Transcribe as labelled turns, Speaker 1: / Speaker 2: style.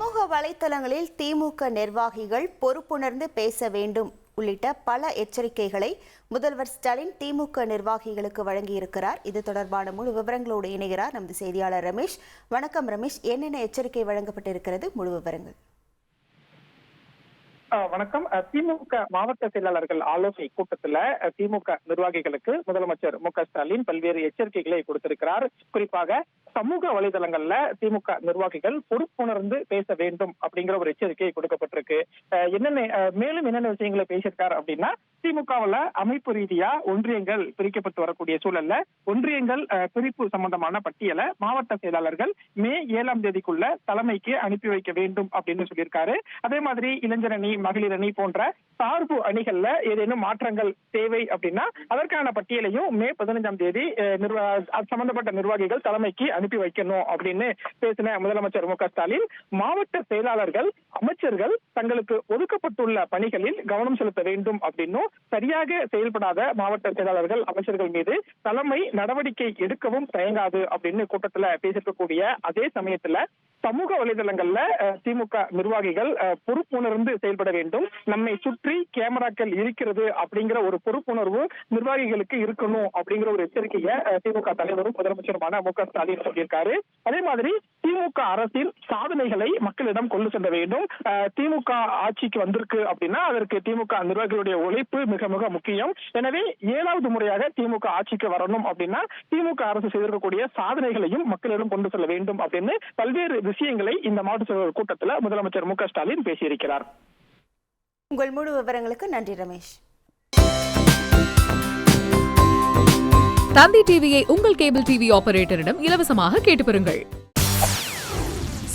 Speaker 1: வலைத்தளங்களில் திமுக நிர்வாகிகள் பொறுப்புணர்ந்து பேச வேண்டும் உள்ளிட்ட பல எச்சரிக்கைகளை முதல்வர் ஸ்டாலின் திமுக நிர்வாகிகளுக்கு வழங்கியிருக்கிறார். இது தொடர்பான முழு விவரங்களோடு இணைகிறார் நமது செய்தியாளர் ரமேஷ். வணக்கம் ரமேஷ். என்னென்ன எச்சரிக்கை வழங்கப்பட்டிருக்கிறது? முழு விவரங்கள்.
Speaker 2: வணக்கம். திமுக மாவட்ட செயலாளர்கள் ஆலோசனை கூட்டத்துல திமுக நிர்வாகிகளுக்கு முதலமைச்சர் மு க ஸ்டாலின் பல்வேறு எச்சரிக்கைகளை கொடுத்திருக்கிறார். குறிப்பாக சமூக வலைதளங்கள்ல திமுக நிர்வாகிகள் பொறுப்புணர்ந்து பேச வேண்டும் அப்படிங்கிற ஒரு எச்சரிக்கை கொடுக்கப்பட்டிருக்கு. என்னென்ன மேலும் என்னென்ன விஷயங்களை பேசியிருக்காரு அப்படின்னா திமுகவுல அமைப்பு ரீதியா ஒன்றியங்கள் பிரிக்கப்பட்டு வரக்கூடிய சூழல்ல ஒன்றியங்கள் பிரிப்பு சம்பந்தமான பட்டியலை மாவட்ட செயலாளர்கள் மே ஏழாம் தேதிக்குள்ள தலைமைக்கு அனுப்பி வைக்க வேண்டும் அப்படின்னு சொல்லியிருக்காரு. அதே மாதிரி இளைஞர் அணி மகளிர் அணி போன்ற சார்பு அணிகள்ல ஏதேனும் மாற்றங்கள் தேவை அப்படின்னா அதற்கான பட்டியலையும் மே பதினைஞ்சாம் தேதி சம்பந்தப்பட்ட நிர்வாகிகள் தலைமைக்கு அனுப்பி வைக்கணும் அப்படின்னு பேசின முதலமைச்சர் மு க ஸ்டாலின் மாவட்ட செயலாளர்கள் அமைச்சர்கள் தங்களுக்கு ஒதுக்கப்பட்டுள்ள பணிகளில் கவனம் செலுத்த வேண்டும் அப்படின்னும் சரியாக செயல்படாத மாவட்ட செயலாளர்கள் அமைச்சர்கள் மீது தலைமை நடவடிக்கை எடுக்கவும் தயங்காது அப்படின்னு கூட்டத்துல பேசிருக்கக்கூடிய அதே சமயத்துல சமூக வலைதளங்கள்ல திமுக நிர்வாகிகள் பொறுப்புணர்ந்து செயல்பட வேண்டும். நம்மை சுற்றி கேமராக்கள் இருக்கிறது அப்படிங்கிற ஒரு பொறுப்புணர்வு நிர்வாகிகளுக்கு இருக்கணும் அப்படிங்கிற ஒரு எச்சரிக்கையை திமுக தலைவரும் முதலமைச்சருமான மு க ஸ்டாலின் சொல்லியிருக்காரு. அதே மாதிரி திமுக அரசின் சாதனைகளை மக்களிடம் கொண்டு செல்ல வேண்டும். திமுக ஆட்சிக்கு வந்திருக்கு அப்படின்னா அதற்கு திமுக நிர்வாகிகளுடைய உழைப்பு மிக மிக முக்கியம். எனவே ஏழாவது முறையாக திமுக ஆட்சிக்கு வரணும் அப்படின்னா திமுக அரசு செய்திருக்கக்கூடிய சாதனைகளையும் மக்களிடம் கொண்டு செல்ல வேண்டும் அப்படின்னு பல்வேறு விஷயங்களை இந்த மாவட்ட செயலாளர் கூட்டத்தில் முதலமைச்சர் மு க ஸ்டாலின் பேசியிருக்கிறார்.
Speaker 1: உங்கள் முழு விவரங்களுக்கு நன்றி ரமேஷ்.
Speaker 3: தந்தி டிவியை உங்கள் கேபிள் டிவி ஆபரேட்டரிடம் இலவசமாக கேட்டு பெறுங்கள்.